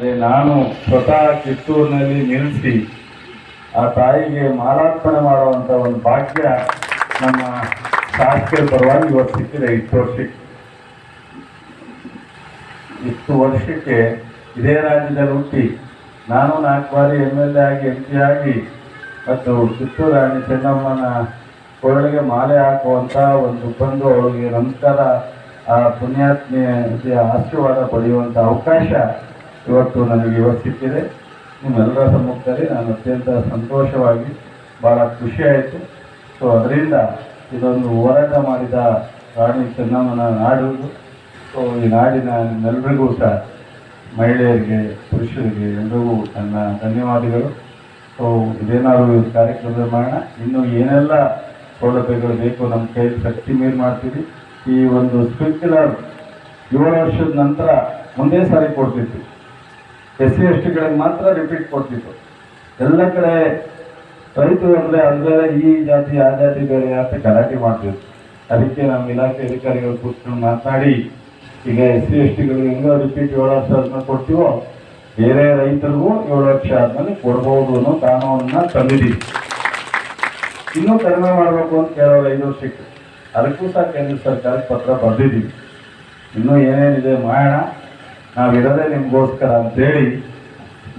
ಆದರೆ ನಾನು ಸ್ವತಃ ಕಿತ್ತೂರಿನಲ್ಲಿ ನಿಲ್ಲಿಸಿ ಆ ತಾಯಿಗೆ ಮಾಲಾರ್ಪಣೆ ಮಾಡುವಂಥ ಒಂದು ಭಾಗ್ಯ ನಮ್ಮ ಶಾಸಕರ ಪರವಾಗಿ ಇವತ್ತು ಸಿಕ್ಕಿದೆ. ಇಷ್ಟು ವರ್ಷಕ್ಕೆ ಇಷ್ಟು ವರ್ಷಕ್ಕೆ ಇದೇ ರಾಜ್ಯದಲ್ಲಿ ಹುಟ್ಟಿ ನಾನು ನಾಲ್ಕು ಬಾರಿ ಎಂ ಎಲ್ ಎ ಆಗಿ ಎಂ ಪಿ ಆಗಿ, ಮತ್ತು ಕಿತ್ತೂರು ರಾಣಿ ಚೆನ್ನಮ್ಮನ ಕೊರಳಿಗೆ ಮಾಲೆ ಹಾಕುವಂಥ ಒಂದು ಬಂದು ಅವಳಿಗೆ ನಮಸ್ಕಾರ ಆ ಪುಣ್ಯಾತ್ಮೆಯ ಆಶೀರ್ವಾದ ಪಡೆಯುವಂಥ ಅವಕಾಶ ಇವತ್ತು ನನಗೆ ಇವತ್ತು ಸಿಕ್ಕಿದೆ. ನಿಮ್ಮೆಲ್ಲರ ಸಮ್ಮುಖದಲ್ಲಿ ನಾನು ಅತ್ಯಂತ ಸಂತೋಷವಾಗಿ ಭಾಳ ಖುಷಿ ಆಯಿತು. ಸೊ ಅದರಿಂದ ಇದೊಂದು ಹೋರಾಟ ಮಾಡಿದ ರಾಣಿ ಚೆನ್ನಮ್ಮನ ನಾಡು ಸೊ ಈ ನಾಡಿನ ನಿಮ್ಮೆಲ್ಲರಿಗೂ ಸಹ ಮಹಿಳೆಯರಿಗೆ, ಪುರುಷರಿಗೆ ಎಲ್ಲರಿಗೂ ನನ್ನ ಧನ್ಯವಾದಗಳು. ಸೊ ಇದೇನಾದರೂ ಈ ಕಾರ್ಯಕ್ರಮದ ಮಾಡೋಣ ಇನ್ನೂ ಏನೆಲ್ಲ ಸೌಲಭ್ಯಗಳು ಬೇಕು ನಮ್ಮ ಕೈಯಲ್ಲಿ ಶಕ್ತಿ ಮೀರಿ ಮಾಡ್ತೀವಿ. ಈ ಒಂದು ಸ್ಪಿಕ್ಯುಲರ್ ಏಳು ವರ್ಷದ ನಂತರ ಒಂದೇ ಸಾರಿ ಕೊಡ್ತಿತ್ತು ಎಸ್ ಸಿ ಎಸ್ ಟಿಗಳಿಗೆ ಮಾತ್ರ ರಿಪೀಟ್ ಕೊಡ್ತಿತ್ತು ಎಲ್ಲ ಕಡೆ ರೈತರು ಅಂದರೆ ಅಂದರೆ ಈ ಜಾತಿ, ಆ ಜಾತಿ ಬೇರೆ ಅಂತ ಗಲಾಟೆ ಮಾಡ್ತಿದ್ರು. ಅದಕ್ಕೆ ನಮ್ಮ ಇಲಾಖೆ ಅಧಿಕಾರಿಗಳು ಕೂತ್ಕೊಂಡು ಮಾತನಾಡಿ ಈಗ ಎಸ್ ಸಿ ಎಸ್ ಟಿಗಳು ಹೆಂಗೋ ರಿಪೀಟ್ ಏಳು ವರ್ಷ ಅದನ್ನ ಕೊಡ್ತೀವೋ, ಬೇರೆ ರೈತರಿಗೂ ಏಳು ಲಕ್ಷ ಆದ್ಮೇಲೆ ಕೊಡ್ಬೋದು ಅನ್ನೋ ಕಾನೂನನ್ನ ತಂದಿದ್ದೀವಿ. ಇನ್ನೂ ಕಡಿಮೆ ಮಾಡಬೇಕು ಅಂತ ಕೇಳೋರು ಐದು ವರ್ಷಕ್ಕೆ. ಅದಕ್ಕೂ ಸಹ ಕೇಂದ್ರ ಸರ್ಕಾರಕ್ಕೆ ಪತ್ರ ಬರೆದಿದ್ದೀವಿ. ಇನ್ನೂ ಏನೇನಿದೆ ಮಾಡೋಣ. ನಾವಿರೋದೇ ನಿಮಗೋಸ್ಕರ ಅಂತೇಳಿ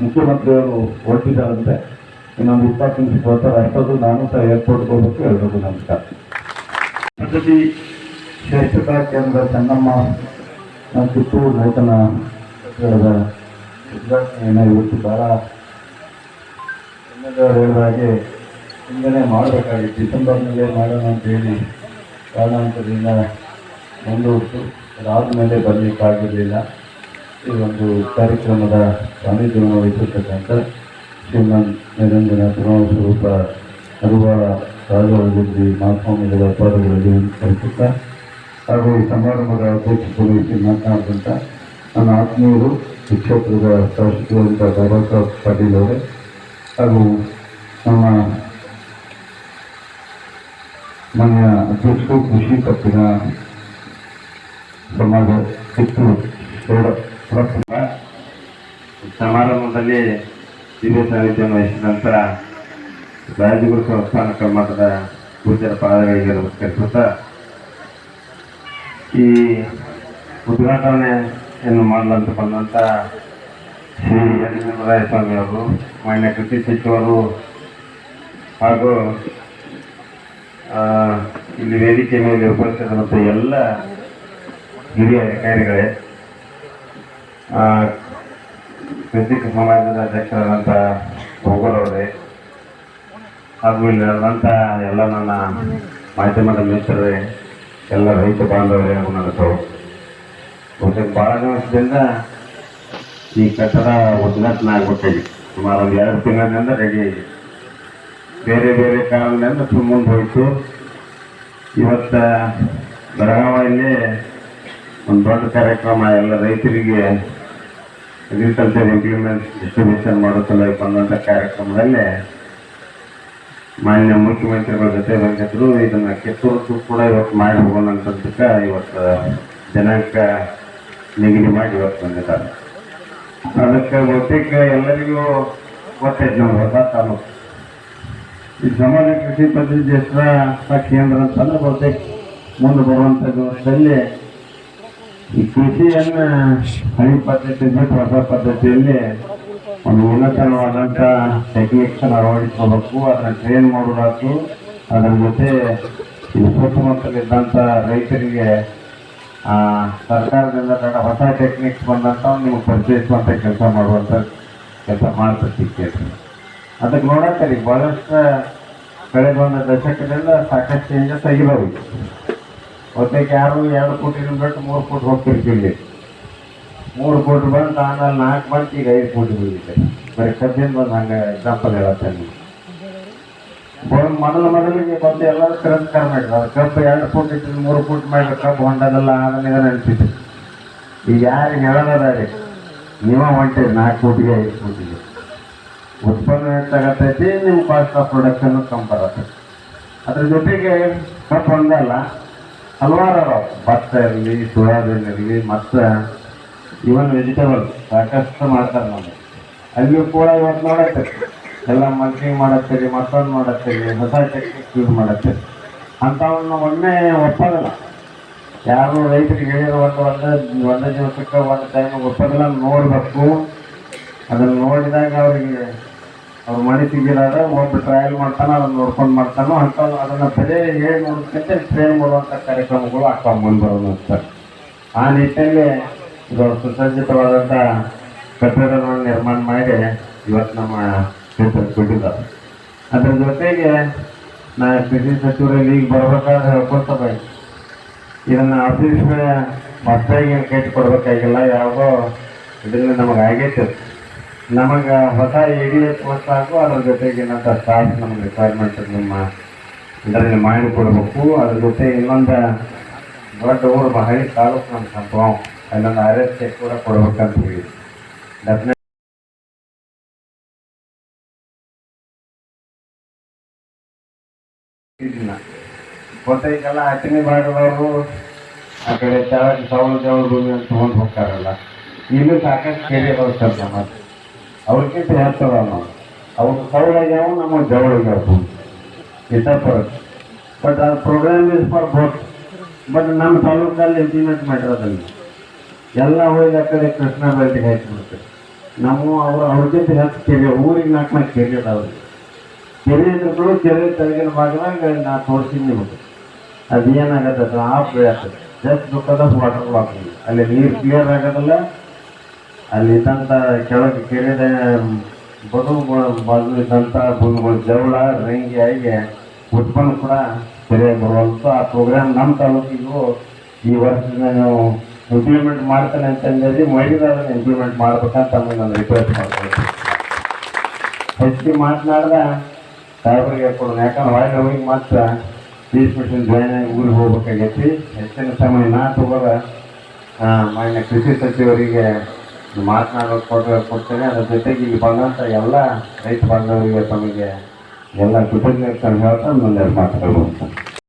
ಮುಖ್ಯಮಂತ್ರಿಯವರು ಹೊರಟಿದ್ದಾರಂತೆ ಇನ್ನೊಂದು ಇಪ್ಪತ್ತು ನಿಮಿಷ ಬರ್ತಾರೆ ಅಷ್ಟೊಂದು ನಾನು ಸಹ ಏರ್ಪೋರ್ಟ್ಗೆ ಹೋಗ್ಬೇಕು, ಎಲ್ರಿಗೂ ನಮಸ್ಕಾರ. ಪದ್ಧತಿ ಶ್ರೇಷ್ಠತಾ ಕೇಂದ್ರ ಚೆನ್ನಮ್ಮ ಕಿತ್ತೂರು ನೂತನ ಉದ್ಘಾಟನೆಯನ್ನು ಇವತ್ತು ಭಾಳ ಹಾಗೆ ಹಿಂಗನೆ ಮಾಡಬೇಕಾಗಿತ್ತು. ಡಿಸೆಂಬರ್ನಲ್ಲೇ ಮಾಡೋಣ ಅಂತ ಹೇಳಿ ಕಾರಣಾಂತರದಿಂದ ಮುಂದೂಡಿತು ಅದಾದಮೇಲೆ ಬರಲಿಕ್ಕಾಗಿರಲಿಲ್ಲ. ಈ ಒಂದು ಕಾರ್ಯಕ್ರಮದ ಸಾನ್ನಿಧ್ಯವನ್ನು ವಹಿಸಿರ್ತಕ್ಕಂಥ ಶ್ರೀಮನ್ ನಿರಂಜನ ಚುನಾವಣಾ ಸ್ವರೂಪ ಅರುವಾಳ ರಾಜವರ್ಗದ್ರಿ ಮಹಾಸ್ವಾಮಿಗಳ ಪಾದಗಳಲ್ಲಿ ಕಲಿಸುತ್ತಾ ಹಾಗೂ ಈ ಸಮಾರಂಭದ ಅಧ್ಯಕ್ಷತೆ ವಹಿಸಿ ಮಾತನಾಡಿದಂಥ ನನ್ನ ಆತ್ಮೀಯರು ಶಿಕ್ಷಕರ ಶಾಸಕರಂಥ ಬಾಬಾ ಸಾಹೇಬ್ ಪಾಟೀಲ್ ಅವರೇ, ಹಾಗೂ ನಮ್ಮ ಮನೆಯ ಅಧ್ಯಕ್ಷರು ಕೃಷಿ ಪತ್ತಿನ ಸಮಾಜ ಕಿತ್ತೂರು ಸಮಾರಂಭದಲ್ಲಿ ದಿವ್ಯ ಸಾನ್ನಿಧ್ಯವನ್ನು ವಹಿಸಿದಂಥ ರಾಜಗುರು ಸಂಸ್ಥಾನ ಕರ್ಮಠದ ಪೂಜ್ಯರ ಪಾದಗಳಿಗೆ ನಮಸ್ಕರಿಸುತ್ತಾ ಈ ಉದ್ಘಾಟನೆಯನ್ನು ಮಾಡಲಂತ ಬಂದಂಥ ಶ್ರೀ ಎನ್ ಚಂದ್ರರಾಯ ಸ್ವಾಮಿ ಅವರು, ಮಾನ್ಯ ಕೃಷಿ ಸಚಿವರು ಹಾಗೂ ಇಲ್ಲಿ ವೇದಿಕೆ ಮೇಲೆ ಉಪಸ್ಥಿತರಂಥ ಎಲ್ಲ ಹಿರಿಯ ಅಧಿಕಾರಿಗಳೇ ಕೃಷಿಕ ಸಮಾಜದ ಅಧ್ಯಕ್ಷರಾದಂಥ ಭೋಗರವರೇ ಹಾಗೂ ಇಲ್ಲಿರುವಂಥ ಎಲ್ಲ ನನ್ನ ಮಾಧ್ಯಮದ ಮಿತ್ರರೇ, ಎಲ್ಲ ರೈತ ಬಾಂಧವರೇ ಹಾಗೂ ನನ್ನ ಭಾಳ ದಿವಸದಿಂದ ಈ ಕಟ್ಟಡ ಉದ್ಘಾಟನೆ ಆಗ್ಬಿಟ್ಟಿದೆ ಸುಮಾರು ಒಂದು ಎರಡು ತಿಂಗಳಿಂದ ರೆಡಿ. ಆಗಿದೆ ಬೇರೆ ಬೇರೆ ಕಾರಣದಿಂದ ಸುಮ್ಮನೆ ಹೋಯಿತು ಇವತ್ತು ಬೆಳಗಾವಿಯಲ್ಲಿ ಒಂದು ದೊಡ್ಡ ಕಾರ್ಯಕ್ರಮ ಎಲ್ಲ ರೈತರಿಗೆ ಅಗ್ರಿಕಲ್ಚರ್ ಇಂಪ್ಲಿಮೆಂಟ್ ಡಿಸ್ಟ್ರಿಬ್ಯೂಷನ್ ಮಾಡೋ ಸಲುವಾಗಿ ಬಂದಂಥ ಕಾರ್ಯಕ್ರಮದಲ್ಲಿ ಮಾನ್ಯ ಮುಖ್ಯಮಂತ್ರಿಗಳ ಜೊತೆ ಬಂದಿದ್ರು. ಇದನ್ನು ಕಿತ್ತೂರು ಕೂಡ ಇವತ್ತು ಮಾಡಿ ಹೋಗೋಣ ಅಂತಂದಕ್ಕೆ ಇವತ್ತು ದಿನಾಂಕ ನಿಗದಿ ಮಾಡಿ ಇವತ್ತು ಬಂದಿದ್ದಾರೆ. ಅದಕ್ಕೆ ಬಹುತೇಕ ಎಲ್ಲರಿಗೂ ಗೊತ್ತೈತೆ ನಮ್ಮ ಹೊಸ ತಾಲೂಕು. ಈ ಸಮಾಜ ಕೃಷಿ ಪದ್ಧತಿ ಹೆಸರ ಕೇಂದ್ರ ಅಂತಂದ್ರೆ ಬಹುತೇಕ ಮುಂದೆ ಬರುವಂಥ ವರ್ಷದಲ್ಲಿ ಈ ಕೃಷಿಯನ್ನ ಹಳಿ ಪದ್ಧತಿ ಬಿಟ್ಟು ಹೊಸ ಪದ್ಧತಿಯಲ್ಲಿ ಒಂದು ಉನ್ನತವಾದಂಥ ಟೆಕ್ನಿಕ್ಸ್ ಅಳವಡಿಸ್ಕೋಬೇಕು, ಅದನ್ನ ಟ್ರೈನ್ ಮಾಡೋದಾಯ್ತು ಅದರ ಜೊತೆ ಈ ಸುತ್ತಮುತ್ತಲಿದ್ದಂಥ ರೈತರಿಗೆ ಸರ್ಕಾರದಿಂದ ಹೊಸ ಟೆಕ್ನಿಕ್ಸ್ ಬಂದಂಥ ನೀವು ಪರಿಚಯಿಸುವಂಥ ಕೆಲಸ ಮಾಡುವಂಥ ಕೆಲಸ ಮಾಡ್ತಿರ್ತಿಕ್ಕೆ ಅದಕ್ಕೆ ನೋಡತ್ತೀರಿ ಭಾಳಷ್ಟು ಕಳೆದ ಒಂದು ದಶಕದಿಂದ ಸಾಕಷ್ಟು ಚೇಂಜಸ್ ಆಗಿದಾವೆ ಒತ್ತಕ್ಕೆ ಯಾರು ಎರಡು ಕೋಟಿ ಬಿಟ್ಟು ಮೂರು ಕೋಟಿ ಹೋಗ್ತಿರ್ತೀವಿ. ಮೂರು ಕೋಟಿ ಬಂತು ಆಮೇಲೆ ನಾಲ್ಕು ಬಂತು ಈಗ ಐದು ಕೋಟಿ ಬಂದಿದೆ ಬರೀ ಕಬ್ಬಿನ ಬಂದು ಹಂಗೆ ಎಕ್ಸಾಂಪಲ್ ಹೇಳತ್ತೇನೆ ಬ- ಮೊದಲು ಮೊದಲಿಗೆ ಬಂದು ಎಲ್ಲರೂ ತಿರಸ್ಕಾರ ಮಾಡಿದ್ರು ಕಬ್ಬು ಎರಡು ಫುಟ್ ಇಟ್ಟು ಮೂರು ಫುಟ್ ಮಾಡಿದ್ರೆ ಕಬ್ಬು ಹೊಂಡದಲ್ಲ ಆಮೇಲೆ ನೆನಪಿತ್ತು ಈಗ ಯಾರಿಗೆ ಹೇಳೋದಾರೆ ನೀವ ಹೊಂಟಿರಿ, ನಾಲ್ಕು ಕೋಟಿಗೆ ಐದು ಕೋಟಿಗೆ ಉತ್ಪನ್ನ ತಗತೈತಿ ನಿಮ್ಮ ಕಾಸ್ಟ್ ಆಫ್ ಪ್ರೊಡಕ್ಷನ್ ಕಮ್ಮಿ ಬರತ್ತೆ. ಅದ್ರ ಜೊತೆಗೆ ಕಬ್ಬು ಒಂದಲ್ಲ ಹಲವಾರು ಭತ್ತ ಇರಲಿ ಸೋಯಾಬೀನ್ ಇರಲಿ ಮತ್ತು ಇವನ್ ವೆಜಿಟೇಬಲ್ ಸಾಕಷ್ಟು ಮಾಡ್ತಾರೆ ನಮಗೆ ಅಲ್ಲಿಯೂ ಕೂಡ ಇವತ್ತು ನೋಡತ್ತೆ. ಎಲ್ಲ ಮಲ್ಕಿಂಗ್ ಮಾಡತ್ತೀರಿ ಮತ್ತೊಂದು ಮಾಡತ್ತೀರಿ ಹೊಸ ಟೆಕ್ನಿಕ್ ಯೂಸ್ ಮಾಡತ್ತೀರಿ ಅಂಥವನ್ನ ಒಮ್ಮೆ ಒಪ್ಪೋದಿಲ್ಲ. ಯಾರು ರೈತರಿಗೆ ಹೇಳಿರೋ ಒಂದು ಒಂದೇ ಒಂದೇ ದಿವಸಕ್ಕೆ ಒಂದು ಟೈಮ್ ಒಪ್ಪೋದಿಲ್ಲ, ನೋಡಬೇಕು. ಅದನ್ನು ನೋಡಿದಾಗ ಅವರಿಗೆ ಅವ್ರ ಮನಸ್ಸಿಗಿರೋದ ಒಬ್ಬ ಟ್ರಯಲ್ ಮಾಡ್ತಾನೆ ಅದನ್ನ ನೋಡ್ಕೊಂಡು ಮಾಡ್ತಾನೋ ಅಂತ ಅದನ್ನ ಬೆಲೆ ಹೇಳಿ ನೋಡ್ಕೊಂಡು ಟ್ರೈನ್ ಮಾಡುವಂಥ ಕಾರ್ಯಕ್ರಮಗಳು ಆಗ್ತಾವ ಮುಂದೆ ಅಂತ. ಆ ನಿಟ್ಟಿನಲ್ಲಿ ಇದೊಂದು ಸುಸಜ್ಜಿತವಾದಂಥ ಕಟ್ಟಡಗಳನ್ನು ನಿರ್ಮಾಣ ಮಾಡಿ ಇವತ್ತು ನಮ್ಮ ಕೊಟ್ಟಿದ್ದಾರೆ. ಅದ್ರ ಜೊತೆಗೆ ನಾ ಕೃಷಿ ಸಚಿವರಲ್ಲಿ ಈಗ ಬರ್ಬೇಕಾದ್ರೆ ಹೇಳ್ಕೊತ ಬೈ. ಇದನ್ನು ಆಫೀಸ್ಗಳ ಮತ್ತೆ ಏನು ಕಟ್ಟಿ ಕೊಡಬೇಕಾಗಿಲ್ಲ, ಯಾವುದೋ ಇದರಿಂದ ನಮಗೆ ಆಗೈತೆ ನಮಗೆ ಹೊಸ ಎ ಡಿ ಅದ್ರ ಜೊತೆಗೆ ಏನಂತ ಸ್ಟಾಫ್ ನಮ್ಗೆ ರಿಕ್ವೈರ್ಮೆಂಟ್ ನಿಮ್ಮ ಇದರಲ್ಲಿ ಮಾಡಿಕೊಡ್ಬೇಕು ಅದ್ರ ಜೊತೆ ಇನ್ನೊಂದು ದೊಡ್ಡ ಊರು ಹಳ್ಳಿ ತಾಲೂಕು ನಮ್ಮ ಸಂಭವ. ಅಲ್ಲೊಂದು ಆರ್ ಎಸ್ ಚೆಕ್ ಕೂಡ ಕೊಡ್ಬೇಕಂತ ಹೇಳಿ. ಡೆಫಿನೆಟ್ ಗೊತ್ತೈತಲ್ಲ ಹತ್ತನೇ ಭಾಗದವರು ಆ ಕಡೆ ಸೌಳು ಜವಳ ಭೂಮಿ ಅಂತ ತಗೊಂಡು ಹೋಗ್ತಾರಲ್ಲ. ಇಲ್ಲೂ ಸಾಕಷ್ಟು ಕೆರೆ ಬರ್ತದೆ ನಮ್ಮ ಅವ್ರಿಗಿಂತ ಹೇಳ್ತಾರ ನಾವು ಅವ್ರು ಸೌಳಾಗ್ಯಾವ ನಮ್ಮ ಜವಳಿಗ್ಯಾವ ಇಷ್ಟ ಫರಕ್ ಬಟ್ ಆ programme is for both but ನಮ್ಮ ತಾಲೂಕಲ್ಲಿ ಇಂಪ್ಲಿಮೆಂಟ್ ಮಾಡಿರೋದಲ್ಲಿ. ಎಲ್ಲ ಹೋಗಿ ಆ ಕಡೆ ಕೃಷ್ಣ ಬೆಲ್ಟಿಗೆ ಹಾಕಿಬಿಡುತ್ತೆ. ನಮ್ಮ ಅವ್ರು ಜೊತೆ ಹೆಚ್ಚು ಕೆರೆ, ಊರಿಗೆ ನಾಲ್ಕು ನಾಲ್ಕು ಕೆರೆ ಅದಾವ್ರಿ ಕೆರೆ ಇದ್ರು ಕೆರೆ ತೆಳಗಿನ ಭಾಗದಾಗ ನಾ ತೋರಿಸಿದ್ ನಿಮಗೆ. ಅದು ಏನಾಗತ್ತೆ ಆಫ್ ಬೆಳೆಯತ್ತೆ ಜಸ್ಟ್ ದುಃಖದ ವಾಟರ್ ಬ್ಲಾಕ್ ಅಲ್ಲಿ ನೀರು ಕ್ಲಿಯರ್ ಆಗೋದಿಲ್ಲ ಅಲ್ಲಿ ಇದ್ದಂಥ ಕೆಳಗೆ ಕೆರೆದ ಬದುಗಳು ಬಾಜು ಇದ್ದಂಥ ಬದುಗಳ ಜವಳ, ರಂಗಿ ಆಗಿ ಉತ್ಪನ್ನ ಕೂಡ ಸರಿಯಾಗಿ ಬರುವಂಥ ಆ ಪ್ರೋಗ್ರಾಮ್ ನಮ್ಮ ತಾಲೂಕಿಗೂ ಈ ವರ್ಷದಿಂದ ನಾವು ಇಂಪ್ಲಿಮೆಂಟ್ ಮಾಡ್ತಾನೆ ಅಂತಂದೇಳಿ ಮಹಿಳೆಯರನ್ನ ಇಂಪ್ಲಿಮೆಂಟ್ ಮಾಡ್ಬೇಕಂತ ನಾನು ರಿಕ್ವೆಸ್ಟ್ ಮಾಡ್ತೀನಿ ಹೆಚ್ಚಿಗೆ ಮಾತನಾಡ್ದ ಸಾಹೇಬರಿಗೆ ಕೊಡೋಣ. ಯಾಕಂದ್ರೆ ಹೊರಗೆ ಹೋಗಿ ಮಾತ್ರ ಪೀಸ್ ಮಿಷನ್ ಜಾಯ್ನ್ ಆಗಿ ಊರಿಗೆ ಹೋಗ್ಬೇಕಾಗೈತಿ. ಹೆಚ್ಚಿನ ಸಮಯ ನಾ ತಗೋದ ಮಾನ್ಯ ಕೃಷಿ ಸಚಿವರಿಗೆ ಮಾತನಾಡೋಕೆ ಕೊಡ ಕೊಡ್ತೇನೆ, ಅದ್ರ ಜೊತೆಗೆ ಇಲ್ಲಿ ಬಂದಂಥ ಎಲ್ಲ ರೈತ ಬಾಂಧವರಿಗೆ ತಮಗೆ ಎಲ್ಲ ಕೃತಜ್ಞತೆ ಹೇಳ್ತಾ ಮುಂದೆ ಮಾತಾಡ್ಬೋದು